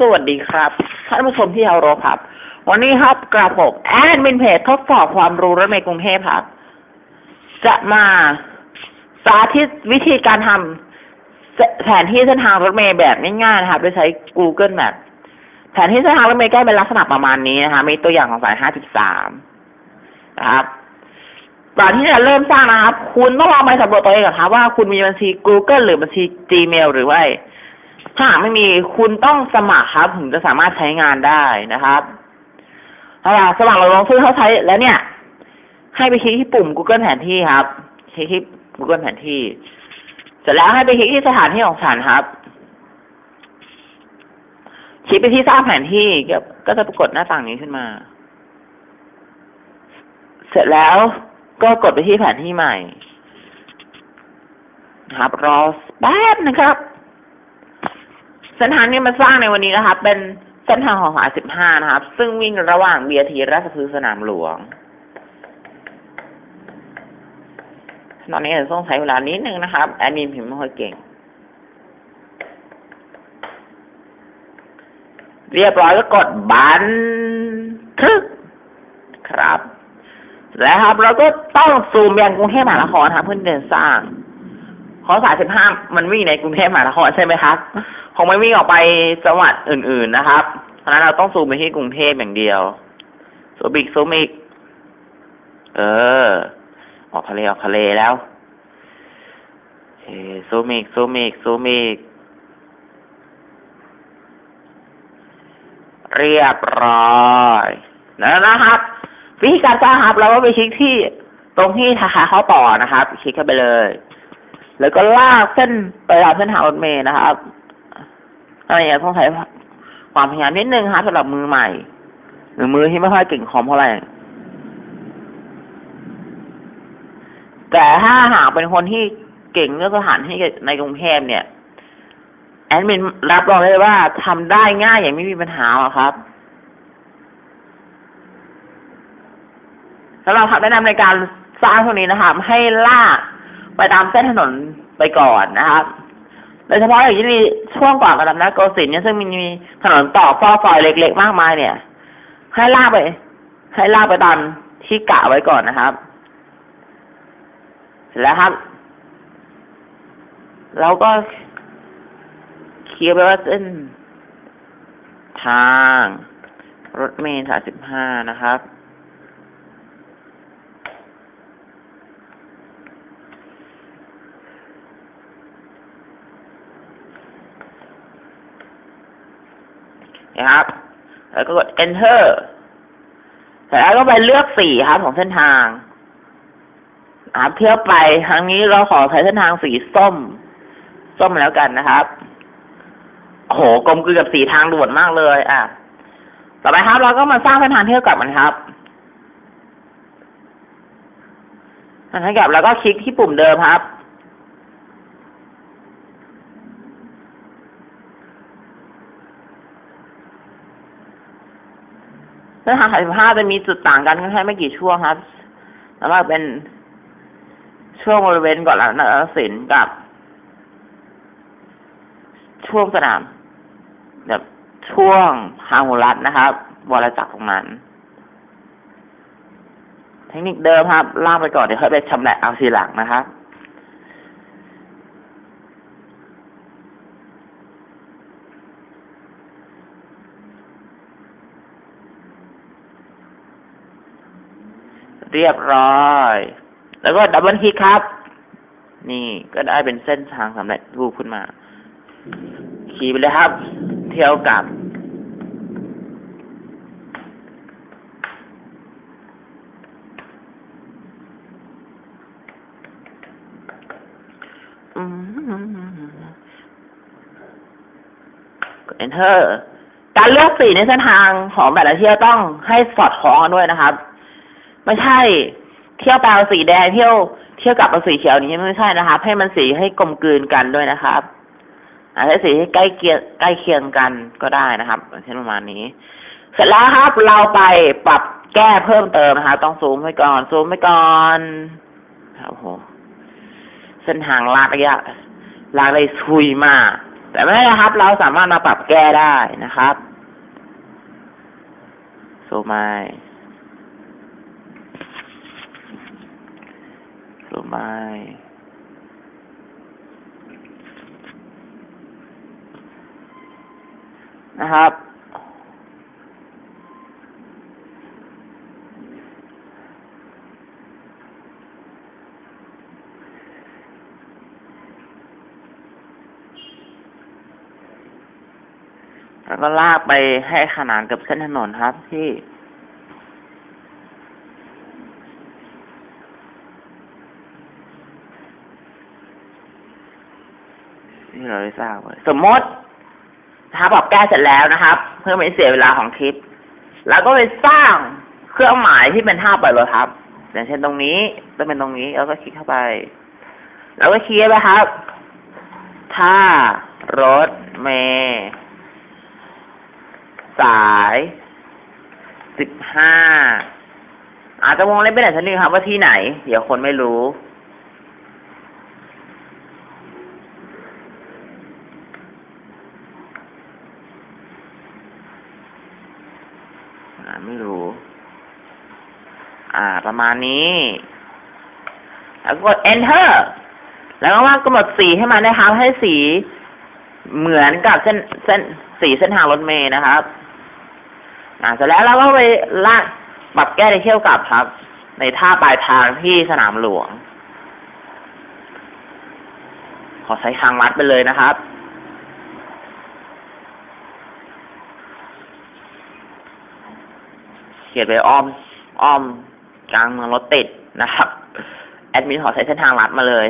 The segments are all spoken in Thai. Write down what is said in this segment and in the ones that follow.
สวัสดีครับท่านผู้ชมที่เคารพครับ วันนี้ครับกระผมแอดมินเพจทดสอบความรู้รถเมล์กรุงเทพครับ จะมาสาธิตวิธีการทำแผนที่เส้นทางรถเมล์แบบง่ายๆนะครับโดยใช้ Google Map แผนที่เส้นทางรถเมล์ก็เป็นลักษณะประมาณนี้นะคะมีตัวอย่างของสาย 53 นะครับก่อนที่จะเริ่มสร้างนะครับ คุณต้องลองไปสำรวจตัวเองก่อนครับว่าคุณมีบัญชี Google หรือบัญชี Gmail หรือไม่ ถ้าหากไม่มีคุณต้องสมัครครับถึงจะสามารถใช้งานได้นะครับถ้าล่ะสมัครเราลงชื่อเขาใช้แล้วเนี่ย ให้ไปคลิกที่ปุ่ม Google แผนที่ครับคลิกที่ Google แผนที่ เสร็จแล้วให้ไปคลิกที่สถานที่ของฉันครับคลิกไปที่สร้างแผนที่ก็จะปรากฏหน้าต่างนี้ขึ้นมา เสร็จแล้วก็กดไปที่แผนที่ใหม่ ครับ รอแป๊บนะครับ เส้นทางนี้มาสร้างในวันนี้นะครับเป็นเส้นทางของสายสิบห้านะครับ ซึ่งวิ่งระหว่างเบียทีราชพฤกษ์สนามหลวง ตอนนี้จะต้องใช้เวลานิดนึงนะครับ แอดมินพิมพ์ไม่ค่อยเก่ง เรียบร้อยก็กดบันทึกครับแล้วครับ เราก็ต้องซูมยังกรุงเทพมหานครครับเพื่อเดินสร้างเพราสายสิบห้ามันวิ่งในกรุงเทพมหานครใช่ไหมครับ คงไม่วิ่งออกไปจังหวัดอื่น ๆนะครับ เพราะนั้นเราต้องซูมไปที่กรุงเทพอย่างเดียวซูมอีกซูมอีก เออ ออกทะเลออกทะเลแล้วเฮ้ซูมอีกซูมอีกซูมอีกเรียบร้อยแล้วนะครับ วิธีการสร้างครับเราก็ไปคลิกที่ตรงที่ทาขาเขาต่อนะครับ คลิกเข้าไปเลย แล้วก็ลากเส้นไปตามเส้นทางรถเมล์นะครับ อะไรอย่างต้องใช้ความพยายามนิดนึงครับสำหรับมือใหม่ หรือมือที่ไม่ค่อยเก่งคอมเท่าไหร่แต่ถ้าหากเป็นคนที่เก่งเรื่องสถานที่ในกรุงเทพเนี่ย แอดมินรับรองได้ว่าทำได้ง่ายอย่างไม่มีปัญหาหรอกครับสำหรับคำแนะนำในการสร้างตรงนี้นะครับ ให้ลากไปตามเส้นถนนไปก่อนนะครับ โดยเฉพาะอย่างที่มีช่วงก่อนกระดับนักโกสินทร์เนี่ยซึ่งมีถนนต่อฟอซอยเล็ก ๆ มากมายเนี่ย ให้ลากไป ให้ลากไปตามที่กะไว้ก่อนนะครับเสร็จแล้วครับเราก็เขียนไปว่าเส้นทาง รถเมล์สาสิบห้านะครับ นะครับ แล้วก็กด enter เสร็จแล้วก็ไปเลือกสีครับของเส้นทางครับเที่ยวไปครั้งนี้เราขอใช้เส้นทางสีส้ม ส้มแล้วกันนะครับโหกลมกลืนกับสีทางด่วนมากเลย อะ ต่อไปครับ เราก็มาสร้างเส้นทางเที่ยวกลับมันครับเส้นทางกลับแล้วก็คลิกที่ปุ่มเดิมครับ เส้นทางสายสิบห้าจะมีจุดต่างกันแค่ไม่กี่ช่วงครับแล้วก็เป็นช่วงบริเวณก่อนหลังนศิลป์กับ ช่วงสนามแบบช่วงฮางูรัตนะครับวรจักรตรงนั้นเทคนิคเดิมครับล่างไปก่อนเดี๋ยวค่อยไปชำแหละเอาทีหลังนะครับ เรียบร้อย แล้วก็ดับเบิลคลิกครับ นี่ก็ได้เป็นเส้นทางสำเร็จรูปขึ้นมา ขี่ไปเลยครับ เที่ยวกลับกด enter การเลือกสีในเส้นทางของแต่ละเที่ยวต้องให้สอดคล้องกันด้วยนะครับ ไม่ใช่ เที่ยวไปเอาสีแดงเที่ยวเที่ยวกลับเอาสีเขียวนี้ไม่ใช่นะครับ ให้มันสีให้กลมกลืนกันด้วยนะครับอาจจะสีให้ใกล้เคียงใกล้เคียงกันก็ได้นะครับเช่นประมาณนี้ เสร็จแล้วครับ เราไปปรับแก้เพิ่มเติมนะครับต้องซูมไว้ก่อนซูมไว้ก่อนครับโหเส้นทางลากระยะลากเลยซุยมากแต่ไม่นะครับ เราสามารถมาปรับแก้ได้นะครับโซไม โซไมนะครับ แล้วก็ลากไปให้ขนานกับเส้นถนนครับที่ ที่เรา ได้ทราบสมมติถ้าปรับแก้เสร็จแล้วนะครับ เพื่อไม่เสียเวลาของคลิป แล้วก็ไปสร้างเครื่องหมายที่เป็นท่าเปิดรถครับ อย่างเช่นตรงนี้ต้องเป็นตรงนี้ แล้วก็คลิกเข้าไป แล้วก็เคลิกไปครับถ้ารถเมล์สายสิบห้าอาจจะวงเล็บไปไหนสักนิดครับว่าที่ไหน เดี๋ยวคนไม่รู้ อ่าไม่รู้ อ่า ประมาณนี้ แล้วก็กด enter แล้วก็ว่ากำหนดสีให้มันนะครับ ให้สีเหมือนกับเส้นเส้นสีเส้นทางรถเมล์นะครับ อ่าเสร็จแล้วเราก็ไปลากปรับแก้ในเที่ยวกลับครับ ในท่าปลายทางที่สนามหลวง ขอใช้ทางลัดไปเลยนะครับ เขียนไปอ้อม อ้อมกลางเมืองรถติดนะครับ แอดมินขอใช้เส้นทางลัดมาเลย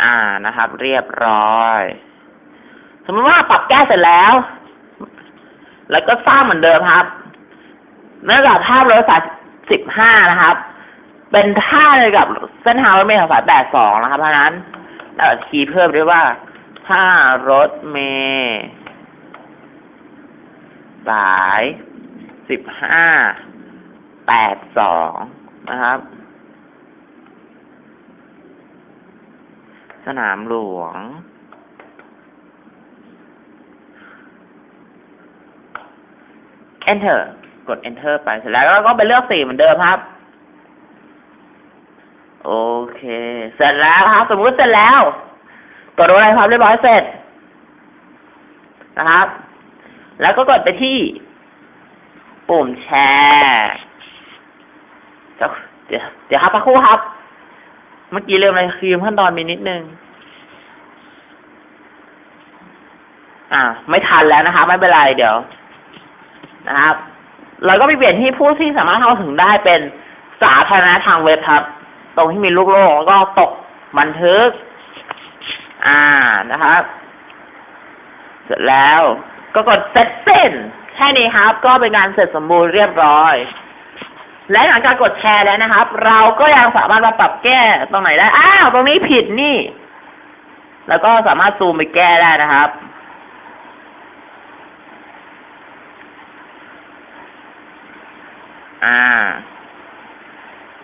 อ่านะครับ เรียบร้อย สมมติว่าปรับแก้เสร็จแล้ว แล้วก็สร้างเหมือนเดิมครับ เนื่องจากท่ารถสายสิบห้านะครับ เป็นท่าเลยกับเส้นทางรถเมล์ของสายแปดสองนะครับ เพราะนั้นเราคีย์เพิ่มด้วยว่าท่ารถเมล์สาย สิบห้าแปดสองนะครับ สนามหลวง enter กด enter ไปเสร็จแล้วก็ไปเลือกสีเหมือนเดิมครับ โอเค เสร็จแล้วครับ สมมติเสร็จแล้ว กดอะไรครับเรียบร้อยเสร็จนะครับ แล้วก็กดไปที่ ปุ่มแชร์เดี๋ยวเดี๋ยวเดี๋ยวครับพักครู่ครับ เมื่อกี้เริ่มอะไรคือขั้นตอนมีนิดนึง อ่า ไม่ทันแล้วนะครับไม่เป็นไรเดี๋ยว นะครับ เราก็ไปเปลี่ยนที่ผู้ที่สามารถเข้าถึงได้เป็นสาธารณะทางเว็บครับ ตรงที่มีลูกโลกแล้วก็ตกบันทึก อ่านะครับ เสร็จแล้วก็กดเซตเส้น แค่นี้ครับ ก็เป็นการเสร็จสมบูรณ์เรียบร้อย และหลังจากกดแชร์แล้วนะครับ เราก็ยังสามารถมาปรับแก้ตรงไหนได้ อ้าว ตรงนี้ผิดนี่ แล้วก็สามารถซูมไปแก้ได้นะครับอ่า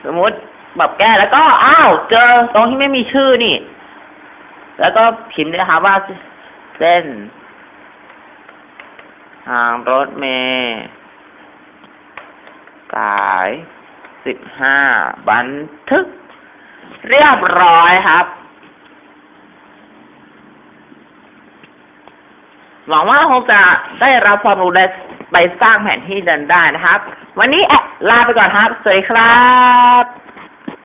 สมมติปรับแก้แล้วก็อ้าวเจอตรงที่ไม่มีชื่อนี่ แล้วก็พิมพ์นะครับว่าเส้น ทางรถเมล์สายสิบห้าบันทึก เรียบร้อยครับ หวังว่าคงจะได้รับความรู้ได้ไปสร้างแผนที่เดินได้นะครับ วันนี้แอะลาไปก่อนครับ สวัสดีครับ